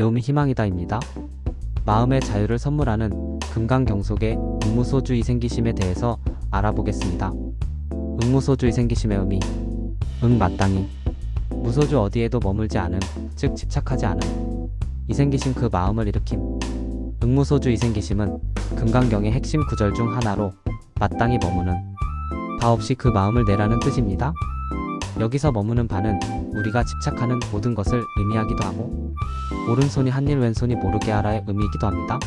배움이 희망이다입니다. 마음의 자유를 선물하는 금강경속의 응무소주의 생기심에 대해서 알아보겠습니다. 응무소주의 생기심의 의미 응 마땅히 무소주 어디에도 머물지 않음 즉 집착하지 않음 이 생기심 그 마음을 일으킴 응무소주 이 생기심은 금강경의 핵심 구절 중 하나로 마땅히 머무는 바 없이 그 마음을 내라는 뜻입니다. 여기서 머무는 바는 우리가 집착하는 모든 것을 의미하기도 하고 오른손이 한일 왼손이 모르게 하라의 의미이기도 합니다.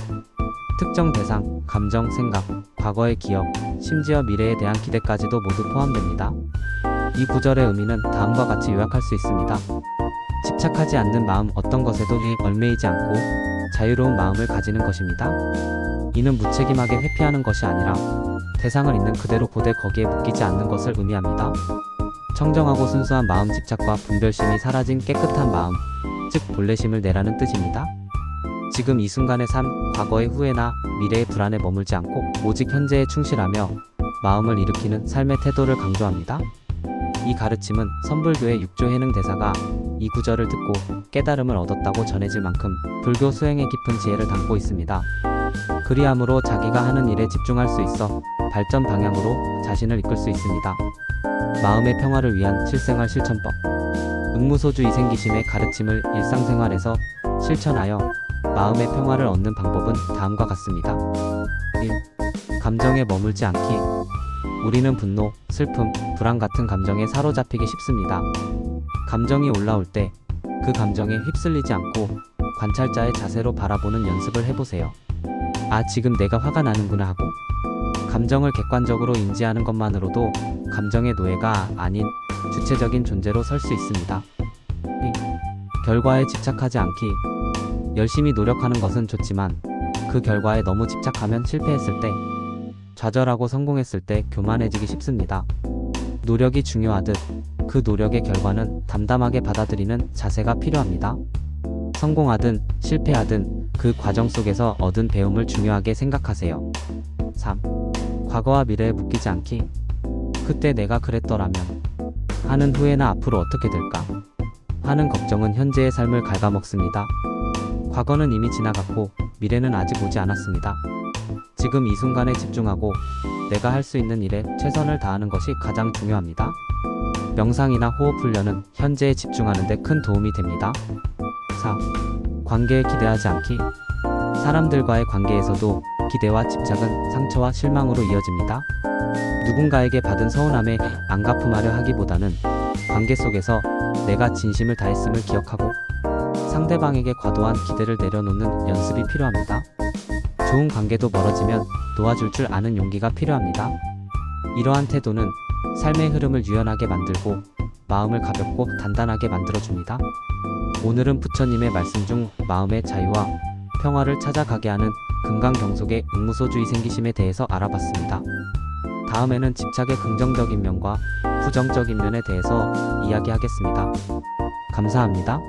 특정 대상, 감정, 생각, 과거의 기억, 심지어 미래에 대한 기대까지도 모두 포함됩니다. 이 구절의 의미는 다음과 같이 요약할 수 있습니다. 집착하지 않는 마음 어떤 것에도 얽매이지 않고 자유로운 마음을 가지는 것입니다. 이는 무책임하게 회피하는 것이 아니라 대상을 있는 그대로 보되 거기에 묶이지 않는 것을 의미합니다. 청정하고 순수한 마음 집착과 분별심이 사라진 깨끗한 마음, 즉 본래심을 내라는 뜻입니다. 지금 이 순간의 삶, 과거의 후회나 미래의 불안에 머물지 않고 오직 현재에 충실하며 마음을 일으키는 삶의 태도를 강조합니다. 이 가르침은 선불교의 육조 해능 대사가 이 구절을 듣고 깨달음을 얻었다고 전해질 만큼 불교 수행의 깊은 지혜를 담고 있습니다. 그리함으로 자기가 하는 일에 집중할 수 있어 발전 방향으로 자신을 이끌 수 있습니다. 마음의 평화를 위한 실생활 실천법. 응무소주 이생기심의 가르침을 일상생활에서 실천하여 마음의 평화를 얻는 방법은 다음과 같습니다. 1. 감정에 머물지 않기. 우리는 분노, 슬픔, 불안 같은 감정에 사로잡히기 쉽습니다. 감정이 올라올 때 그 감정에 휩쓸리지 않고 관찰자의 자세로 바라보는 연습을 해보세요. 아, 지금 내가 화가 나는구나 하고 감정을 객관적으로 인지하는 것만으로도 감정의 노예가 아닌 주체적인 존재로 설 수 있습니다. 2. 결과에 집착하지 않기. 열심히 노력하는 것은 좋지만 그 결과에 너무 집착하면 실패했을 때, 좌절하고 성공했을 때 교만해지기 쉽습니다. 노력이 중요하듯 그 노력의 결과는 담담하게 받아들이는 자세가 필요합니다. 성공하든 실패하든 그 과정 속에서 얻은 배움을 중요하게 생각하세요. 3. 과거와 미래에 묶이지 않기. 그때 내가 그랬더라면 하는 후회나 앞으로 어떻게 될까 하는 걱정은 현재의 삶을 갉아먹습니다. 과거는 이미 지나갔고 미래는 아직 오지 않았습니다. 지금 이 순간에 집중하고 내가 할 수 있는 일에 최선을 다하는 것이 가장 중요합니다. 명상이나 호흡 훈련은 현재에 집중하는 데 큰 도움이 됩니다. 4. 관계에 기대하지 않기. 사람들과의 관계에서도 기대와 집착은 상처와 실망으로 이어집니다. 누군가에게 받은 서운함에 안 갚음하려 하기보다는 관계 속에서 내가 진심을 다했음을 기억하고 상대방에게 과도한 기대를 내려놓는 연습이 필요합니다. 좋은 관계도 멀어지면 도와줄 줄 아는 용기가 필요합니다. 이러한 태도는 삶의 흐름을 유연하게 만들고 마음을 가볍고 단단하게 만들어줍니다. 오늘은 부처님의 말씀 중 마음의 자유와 평화를 찾아가게 하는 금강경속의 응무소주의 생기심에 대해서 알아봤습니다. 다음에는 집착의 긍정적인 면과 부정적인 면에 대해서 이야기하겠습니다. 감사합니다.